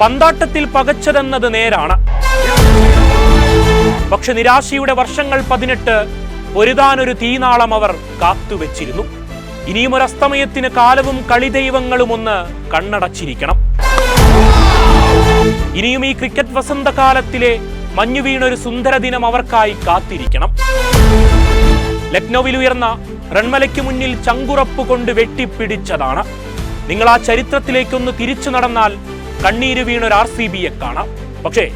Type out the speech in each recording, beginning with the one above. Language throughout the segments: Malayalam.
പന്താട്ടത്തിൽ പകച്ചതെന്നത് നേരാണ്. പക്ഷെ നിരാശയുടെ വർഷങ്ങൾ പതിനെട്ട് പൊരുതാനൊരു തീനാളം അവർ കാത്തുവെച്ചിരുന്നു. ഇനിയും ഒരു അസ്തമയത്തിന് കാലവും കളിദൈവങ്ങളും ഒന്ന് കണ്ണടച്ചിരിക്കണം. ഇനിയും ഈ ക്രിക്കറ്റ് വസന്തകാലത്തിലെ മഞ്ഞു വീണൊരു സുന്ദര ദിനം അവർക്കായി കാത്തിരിക്കണം. ലക്നൌവിൽ ഉയർന്ന റൺമലയ്ക്ക് മുന്നിൽ ചങ്കുറപ്പ് കൊണ്ട് വെട്ടിപ്പിടിച്ചതാണ്. നിങ്ങൾ ആ ചരിത്രത്തിലേക്കൊന്ന് തിരിച്ചു നടന്നാൽ കണ്ണീര് വീണൊരു ആർ സി ബിയെ കാണാം. പക്ഷേ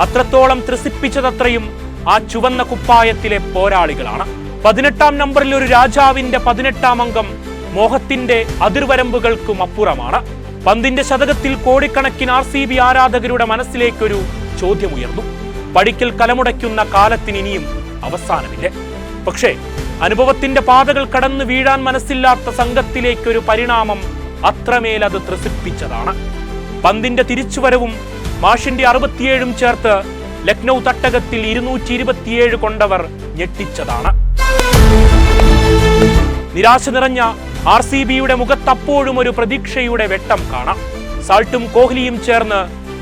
അത്രത്തോളം ത്രസിപ്പിച്ചതത്രയും ആ ചുവന്ന കുപ്പായത്തിലെ പോരാളികളാണ്. പതിനെട്ടാം നമ്പറിൽ ഒരു രാജാവിന്റെ പതിനെട്ടാം അംഗം മോഹത്തിന്റെ അതിർവരമ്പുകൾക്കും അപ്പുറമാണ്. പന്തിന്റെ ശതകത്തിൽ കോടിക്കണക്കിന് ആർ സി ബി ആരാധകരുടെ മനസ്സിലേക്കൊരു ചോദ്യമുയർന്നു. പടിക്കൽ കലമുടയ്ക്കുന്ന കാലത്തിന് ഇനിയും അവസാനമില്ല. പക്ഷേ അനുഭവത്തിന്റെ പാതകൾ കടന്നു വീഴാൻ മനസ്സില്ലാത്ത സംഘത്തിലേക്കൊരു പരിണാമം അത്രമേൽ അത് ത്രസിപ്പിച്ചതാണ്. പന്തിന്റെ തിരിച്ചുവരവും മാഷിന്റെ അറുപത്തിയേഴും ചേർത്ത് ലക്നൗ തട്ടകത്തിൽ ഇരുന്നൂറ്റി ഇരുപത്തിയേഴ് കൊണ്ടവർ ഞെട്ടിച്ചതാണ്. നിരാശ നിറഞ്ഞ ആർ സി ബിയുടെ മുഖത്തപ്പോഴും ഒരു പ്രതീക്ഷയുടെ വെട്ടം കാണാം. സാൾട്ടും കോഹ്ലിയും ചേർന്ന്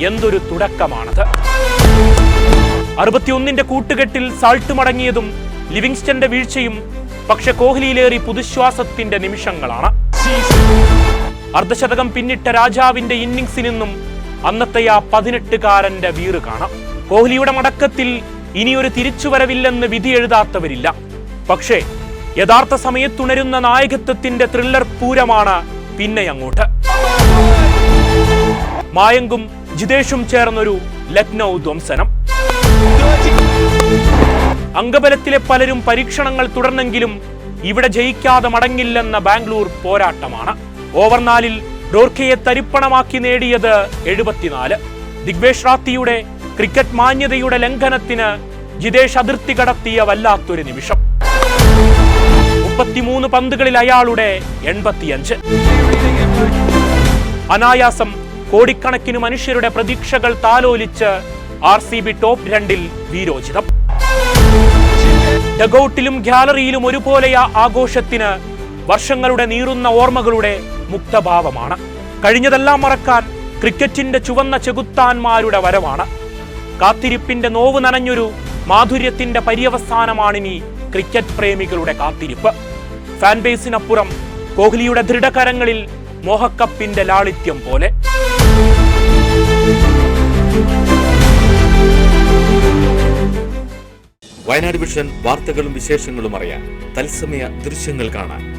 എന്തൊരു തുടക്കമാണത്. അറുപത്തിയൊന്നിന്റെ കൂട്ടുകെട്ടിൽ സാൾട്ട് മടങ്ങിയതും ലിവിങ്സ്റ്റന്റെ വീഴ്ചയും പക്ഷെ കോഹ്ലിയിലേറി പുതുശ്വാസത്തിന്റെ നിമിഷങ്ങളാണ്. അർദ്ധശതകം പിന്നിട്ട രാജാവിന്റെ ഇന്നിംഗ്സിൽ നിന്നും അന്നത്തെ ആ പതിനെട്ടുകാരന്റെ വീറ് കാണാം. കോഹ്ലിയുടെ മടക്കത്തിൽ ഇനിയൊരു തിരിച്ചുവരവില്ലെന്ന് വിധി എഴുതാത്തവരില്ല. പക്ഷേ യഥാർത്ഥ സമയത്തുണരുന്ന നായകത്വത്തിന്റെ ത്രില്ലർ പൂരമാണ് പിന്നെ അങ്ങോട്ട്. മായങ്കും ജിതേഷും ചേർന്നൊരു ലക്നൗ ധ്വംസനം. അംഗബലത്തിലെ പലരും പരീക്ഷണങ്ങൾ തുടർന്നെങ്കിലും ഇവിടെ ജയിക്കാതെ മടങ്ങില്ലെന്ന ബാംഗ്ലൂർ പോരാട്ടമാണ്. ഓവർനാലിൽ ഡോർക്കയെ തരിപ്പണമാക്കി നേടിയത് എഴുപത്തിനാല്. ദിഗ്വേഷ് റാത്തിയുടെ ക്രിക്കറ്റ് മാന്യതയുടെ ലംഘനത്തിന് ജിതേഷ് അതിർത്തി കടത്തിയ വല്ലാത്തൊരു നിമിഷം. മുപ്പത്തിമൂന്ന് പന്തുകളിൽ അയാളുടെ എൺപത്തിയഞ്ച്. അനായാസം കോടിക്കണക്കിന് മനുഷ്യരുടെ പ്രതീക്ഷകൾ താലോലിച്ച് ആർ സി ബി ടോപ്പ് രണ്ടിൽ വീരോചിതം. ഡഗൌട്ടിലും ഗ്യാലറിയിലും ഒരുപോലെയ ആഘോഷത്തിന് വർഷങ്ങളുടെ നീറുന്ന ഓർമ്മകളുടെ മുക്തഭാവമാണ്. കഴിഞ്ഞതെല്ലാം മറക്കാൻ ക്രിക്കറ്റിന്റെ ചുവന്ന ചെകുത്താന്മാരുടെ വരവാണ്. കാത്തിരിപ്പിന്റെ നോവ് നനഞ്ഞൊരു മാധുര്യത്തിന്റെ പര്യവസാനമാണിനി ക്രിക്കറ്റ് പ്രേമികളുടെ കാത്തിരിപ്പ്. ഫാൻ ബേസിനപ്പുറം കോഹ്ലിയുടെ ദൃഢകരങ്ങളിൽ മോഹക്കപ്പിന്റെ ലാളിത്യം പോലെ. വയനാട് വിഷൻ വാർത്തകളും വിശേഷങ്ങളും അറിയാൻ തത്സമയ ദൃശ്യങ്ങൾ കാണാൻ